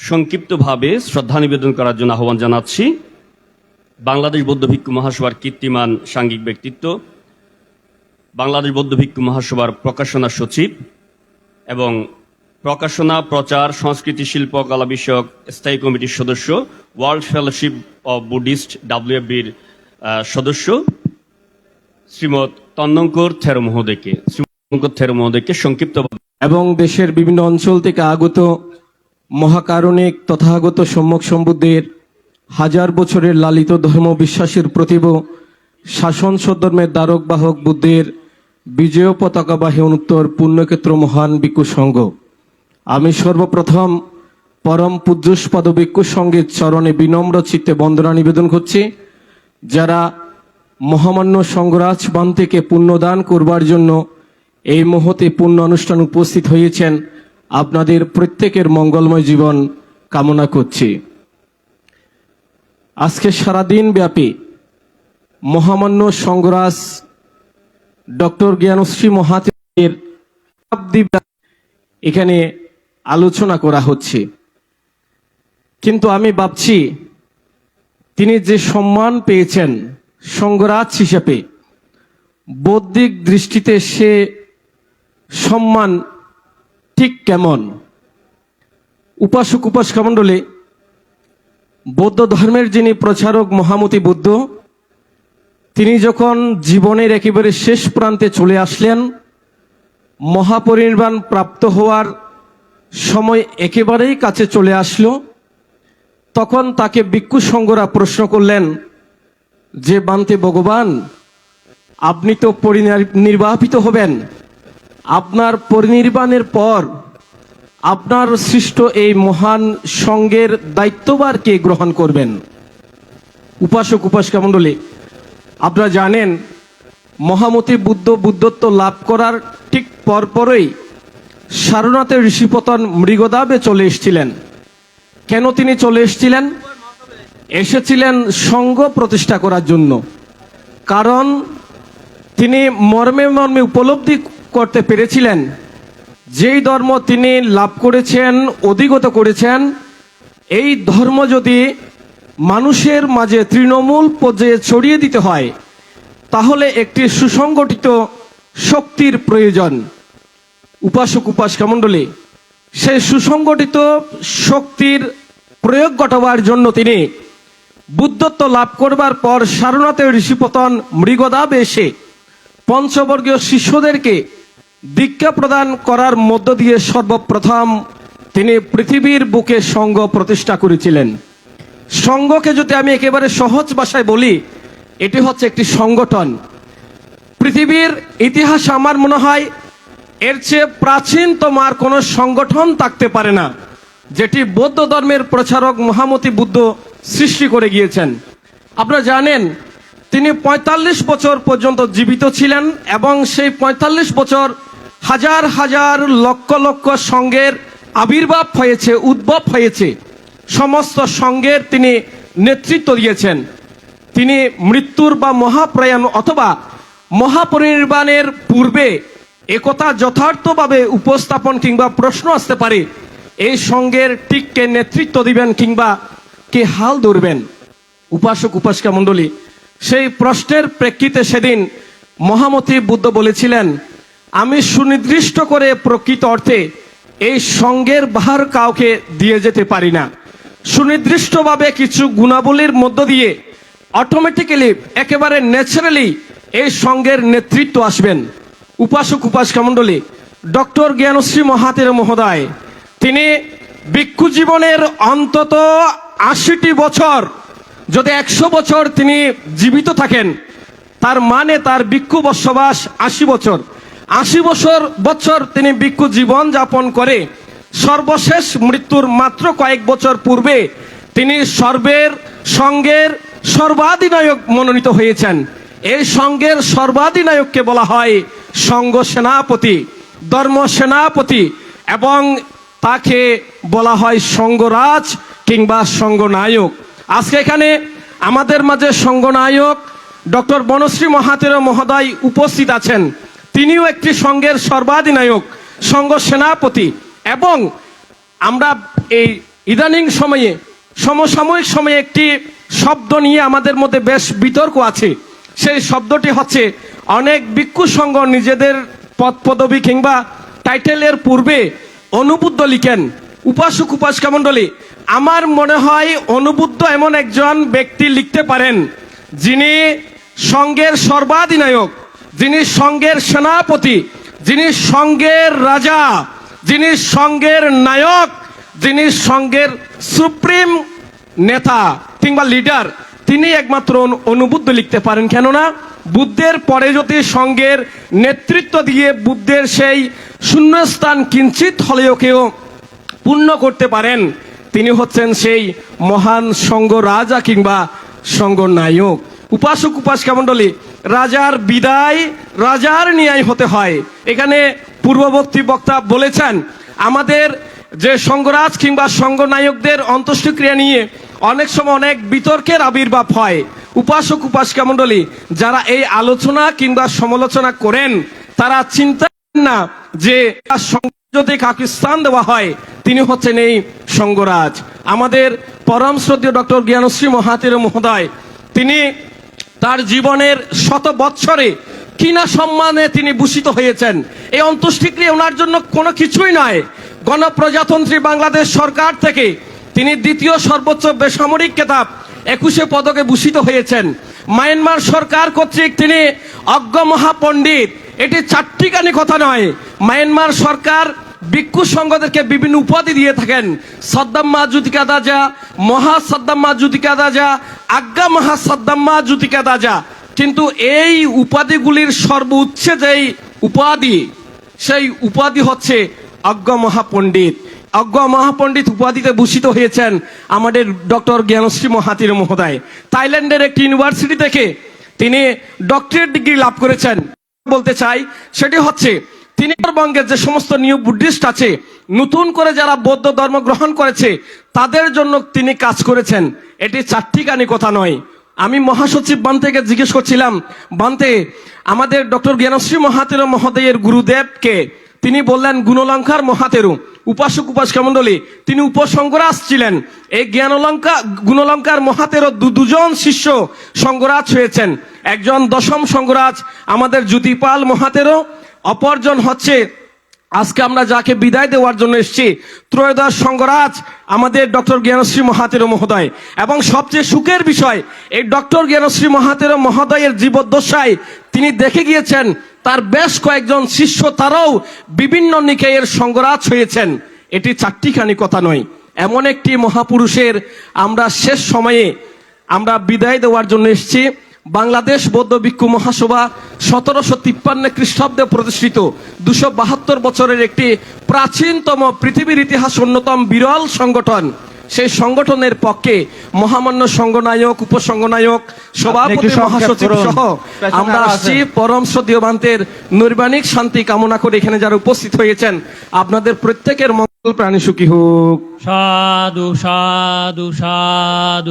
সংক্ষিপ্তভাবে শ্রদ্ধা নিবেদন করার জন্য আহ্বান জানাচ্ছি। বাংলাদেশ বৌদ্ধ ভিক্ষু মহাসভার কীর্তিমান সাংঘিক ব্যক্তিত্ব, বাংলাদেশ বৌদ্ধ ভিক্ষু মহাসভার প্রকাশনা সচিব এবং প্রকাশনা, প্রচার, সংস্কৃতি, শিল্প, কলা বিষয়ক স্থায়ী কমিটির সদস্য, ওয়ার্ল্ড ফেলোশিপ অব বুদ্ধিস্ট ডাব্লিউএফবির সদস্য শ্রীমৎ তন্নঙ্কর থেরো মহোদয়কে শ্রীমঙ্কর থেরো মহোদয়কে সংক্ষিপ্ত এবং দেশের বিভিন্ন অঞ্চল থেকে আগত মহাকারণিক তথাগত সম্যক সম্বুদ্ধের হাজার বছরের লালিত ধর্ম বিশ্বাসের প্রতিভ, শাসন সদ্ধর্মের দ্বারক বাহক বুদ্ধের বিজয় পতাকাবাহী অনুত্তর পুণ্যক্ষেত্র মহান ভিক্ষু সংঘ। আমি সর্বপ্রথম পরম পূজ্যস্পদ ভিক্ষু সংঘের চরণে বিনম্র চিত্তে বন্দনা নিবেদন করছি, যারা মহামান্য সংঘরাজ বান থেকে পুণ্যদান করবার জন্য এই মুহূর্তে পুণ্য অনুষ্ঠান উপস্থিত হয়েছেন। আপনাদের প্রত্যেকের মঙ্গলময় জীবন কামনা করছি। আজকে সারাদিন ব্যাপী মহামান্য সংঘরাজ ডক্টর জ্ঞানশ্রী মহাতের এখানে আলোচনা করা হচ্ছে। কিন্তু আমি ভাবছি, তিনি যে সম্মান পেয়েছেন সংঘরাজ হিসেবে, বৌদ্ধিক দৃষ্টিতে সে সম্মান ঠিক কেমন? উপাসক উপাসকা মণ্ডলী বৌদ্ধ ধর্মের যিনি প্রচারক মহামতি বুদ্ধ, তিনি যখন জীবনের একেবারে শেষ প্রান্তে চলে আসলেন, মহাপরিনির্বাণ প্রাপ্ত হওয়ার সময় একেবারেই কাছে চলে আসলো, তখন তাকে ভিক্ষু সঙ্গরা প্রশ্ন করলেন, যে বান্তে ভগবান, আপনি তো পরিনির্বাপিত হবেন। আপনার পরিনির্বাণের পর আপনার সৃষ্ট এই মহান সঙ্গের দায়িত্ববার কে গ্রহণ করবেন? উপাসক, উপাসকা মণ্ডলী, আপনারা জানেন, মহামতি বুদ্ধ বুদ্ধত্ব লাভ করার ঠিক পরপরই সারনাথের ঋষিপতন মৃগদাবে চলে এসেছিলেন। কেন তিনি চলে এসেছিলেন? এসেছিলেন সঙ্গ প্রতিষ্ঠা করার জন্য। কারণ তিনি মর্মে মর্মে উপলব্ধি করতে পেরেছিলেন। যেই ধর্ম তিনি লাভ করেছেন, অধিগত করেছেন, এই ধর্ম যদি মানুষের মাঝে তৃণমূল পর্যায়ে ছড়িয়ে দিতে হয়, তাহলে একটি সুসংগঠিত শক্তির প্রয়োজন। উপাসক উপাসকা মণ্ডলী, সেই সুসংগঠিত শক্তির প্রয়োগ ঘটাবার জন্য তিনি বুদ্ধত্ব লাভ করবার পর সারনাথের ঋষিপতন মৃগদাবে এসে পঞ্চবর্গীয় শিষ্যদেরকে দীক্ষা প্রদান করার মধ্য দিয়ে সর্বপ্রথম তিনি পৃথিবীর বুকে সংঘ প্রতিষ্ঠা করেছিলেন। সংঘকে যদি আমি একেবারে সহজ ভাষায় বলি, এটি হচ্ছে একটি সংগঠন। পৃথিবীর ইতিহাস আমার মনে হয় এর চেয়ে প্রাচীনতম আর কোনো সংগঠন থাকতে পারে না, যেটি বৌদ্ধ ধর্মের প্রচারক মহামতি বুদ্ধ সৃষ্টি করে গিয়েছেন। আপনারা জানেন, তিনি ৪৫ বছর পর্যন্ত জীবিত ছিলেন এবং সেই ৪৫ বছর হাজার হাজার লক্ষ লক্ষ সঙ্গের আবির্ভাব হয়েছে, উদ্ভব হয়েছে। সমস্ত সঙ্গের তিনি নেতৃত্ব দিয়েছেন। তিনি মৃত্যুর বা মহাপ্রয়াণ অথবা মহাপরিনির্বাণের পূর্বে একথা যথার্থভাবে উপস্থাপন কিংবা প্রশ্ন আসতে পারে, এই সঙ্গের টিককে নেতৃত্ব দিবেন কিংবা কে হাল ধরবেন? উপাসক, উপাসিকা মণ্ডলী, সেই প্রশ্নের প্রেক্ষিতে সেদিন মহামতি বুদ্ধ বলেছিলেন আমি সুনির্দিষ্ট করে প্রকৃত অর্থে এই সঙ্গের বাহার কাউকে দিয়ে যেতে পারি না। সুনির্দিষ্টভাবে কিছু গুণাবলীর মধ্য দিয়ে অটোমেটিক্যালি একেবারে ন্যাচারালি এই সঙ্গের নেতৃত্ব আসবেন। উপাসক, উপাসকা মণ্ডলী, ডক্টর জ্ঞানশ্রী মহাতের মহোদয়, তিনি ভিক্ষু জীবনের অন্তত আশিটি বছর, যদি একশো বছর তিনি জীবিত থাকেন, তার মানে তার ভিক্ষু বসবাস আশি বছর। আশি বছর বছর তিনি ভিক্ষু জীবন যাপন করে সর্বশেষ মৃত্যুর মাত্র কয়েক বছর পূর্বে তিনি সর্বের সঙ্গের সর্বাধিনায়ক মনোনীত হয়েছেন। এই সঙ্গের সর্বাধিনায়ককে বলা হয় সঙ্গ সেনাপতি, ধর্ম সেনাপতি এবং তাকে বলা হয় সঙ্গরাজ কিংবা সঙ্গনায়ক। আজকে এখানে আমাদের মাঝে সঙ্গনায়ক ডক্টর বনশ্রী মহাতের মহোদয় উপস্থিত আছেন। তিনিও একটি সঙ্গের সর্বাধিনায়ক সঙ্গ সেনাপতি এবং আমরা এই ইদানিং সময়ে, সমসাময়িক সময়ে একটি শব্দ নিয়ে আমাদের মধ্যে বেশ বিতর্ক আছে। সেই শব্দটি হচ্ছে, অনেক ভিক্ষু সংঘ নিজেদের পদ পদবি কিংবা টাইটেলের পূর্বে অনুবুদ্ধ লিখেন। উপাসক উপাসকা মণ্ডলী, আমার মনে হয় অনুবুদ্ধ এমন একজন ব্যক্তি লিখতে পারেন, যিনি সংঘের সর্বাধিনায়ক। যিনি সঙ্গের সেনাপতি, যিনি সঙ্গের রাজা, যিনি সঙ্গের নায়ক, যিনি সঙ্গের সুপ্রিম নেতা কিংবা লিডার, তিনি একমাত্র অনুবুদ্ধ লিখতে পারেন। কেননা বুদ্ধের পরে যদি সংঘের নেতৃত্ব দিয়ে বুদ্ধের সেই শূন্যস্থান কিঞ্চিত হলেও কেউ পূর্ণ করতে পারেন, তিনি হচ্ছেন সেই মহান সঙ্গ রাজা কিংবা সঙ্গ নায়ক। উপাসক, উপাসকা মণ্ডলী রাজার বিদায় রাজার ন্যায় হতে হয়। এখানে পূর্ববর্তী বক্তা বলেছেন, আমাদের যে সংঘরাজ কিংবা সংঘ নায়কদের অন্ত্যেষ্টিক্রিয়া নিয়ে অনেক সময় অনেক বিতর্কের আবির্ভাব হয়। উপাসক, উপাসিকা মণ্ডলী, যারা এই আলোচনা কিংবা সমালোচনা করেন, তারা চিন্তা না যে যদি কাকে স্থান দেওয়া হয়, তিনি হচ্ছেন এই সঙ্গরাজ। আমাদের পরম শ্রদ্ধীয় ডক্টর জ্ঞানশ্রী মহাতের মহোদয়, তিনি তার জীবনের শত বৎসরে কিনা সম্মানে তিনি ভূষিত হয়েছেন। এই অন্ত্যেষ্টিক্রিয়া ওনার জন্য কোনো কিছুই নয়। গণপ্রজাতন্ত্রী বাংলাদেশ সরকার থেকে তিনি দ্বিতীয় সর্বোচ্চ বেসামরিক খেতাব একুশে পদকে ভূষিত হয়েছেন। মায়ানমার সরকার কর্তৃক তিনি অজ্ঞ মহাপণ্ডিত। এটি চারটিখানি কথা নয়। মায়ানমার সরকার ভিক্ষু সংঘদেরকে বিভিন্ন উপাধি দিয়ে থাকেন। সদ্দাম্মা জুতিকা দাজা মহা সদ্দাম্মা জুতিকা দাজা আজ্ঞা মহা সদ্দাম্মা জুতিকা দাজা কিন্তু এই উপাধিগুলির সর্বোচ্চে যেই উপাধি। সেই উপাধি হচ্ছে অজ্ঞ মহাপণ্ডিত। অজ্ঞ মহাপণ্ডিত উপাধিতে ভূষিত হয়েছেন আমাদের ডক্টর জ্ঞানশ্রী মহাতির মহোদয়। থাইল্যান্ডের একটি ইউনিভার্সিটি থেকে তিনি ডক্টরেট ডিগ্রি লাভ করেছেন। বলতে চাই, সেটি হচ্ছে তিনি যে সমস্ত নিউ বুদ্ধিস্ট আছে, নতুন করে যারা বৌদ্ধ ধর্ম গ্রহণ করেছে, তাদের জন্য তিনি কাজ করেছেন। এটি চারটিখানি কথা নয়। আমি মহাসচিব বান্তেকে জিজ্ঞেস করছিলাম, বান্তে, আমাদের ডক্টর জ্ঞানশ্রী মহাতের মহোদয়ের গুরুদেবকে তিনি বললেন গুণলঙ্কার মহাতেরু, উপাসক উপাসকা মণ্ডলী তিনি উপসংগরাজ ছিলেন। এই জ্ঞানলঙ্কা, গুণলঙ্কার মহাতেরও দু- দুজন শিষ্য সঙ্গরাজ হয়েছেন। একজন দশম সঙ্গরাজ আমাদের জ্যোতিপাল মহাতেরও অপরজন হচ্ছে, আজকে আমরা যাকে বিদায় দেওয়ার জন্য এসেছি, ত্রয়োদশ সঙ্গরাজ, আমাদের ডক্টর জ্ঞানশ্রী মহাতের মহোদয়। এবং সবচেয়ে সুখের বিষয়, এই ডক্টর জ্ঞানশ্রী মহাতের মহোদয়ের জীবদ্দশায় তিনি দেখে গিয়েছেন, তার বেশ কয়েকজন শিষ্য তারাও বিভিন্ন নিকায়ের সঙ্গরাজ হয়েছেন। এটি চারটিখানি কথা নয়, এমন একটি মহাপুরুষের আমরা শেষ সময়ে আমরা বিদায় দেওয়ার জন্য এসেছি। বাংলাদেশ বৌদ্ধ ভিক্ষু মহাসভা সতেরোশো তিপ্পান্ন খ্রিস্টাব্দে প্রতিষ্ঠিত দুশো বাহাত্তর বছরের একটি প্রাচীনতম পৃথিবীর ইতিহাস অন্যতম বিরল সংগঠন। সেই সংগঠনের পক্ষে মহামান্য সংঘনায়ক উপসংঘনায়ক সভাপতি মহাসচিব সহ আমরা আসছি পরম শ্রদ্ধীয় বান্তের নৈর্বাণিক শান্তি কামনা করে এখানে যারা উপস্থিত হয়েছেন। আপনাদের প্রত্যেকের মঙ্গল প্রাণী সুখী হোক। সাধু সাধু সাধু।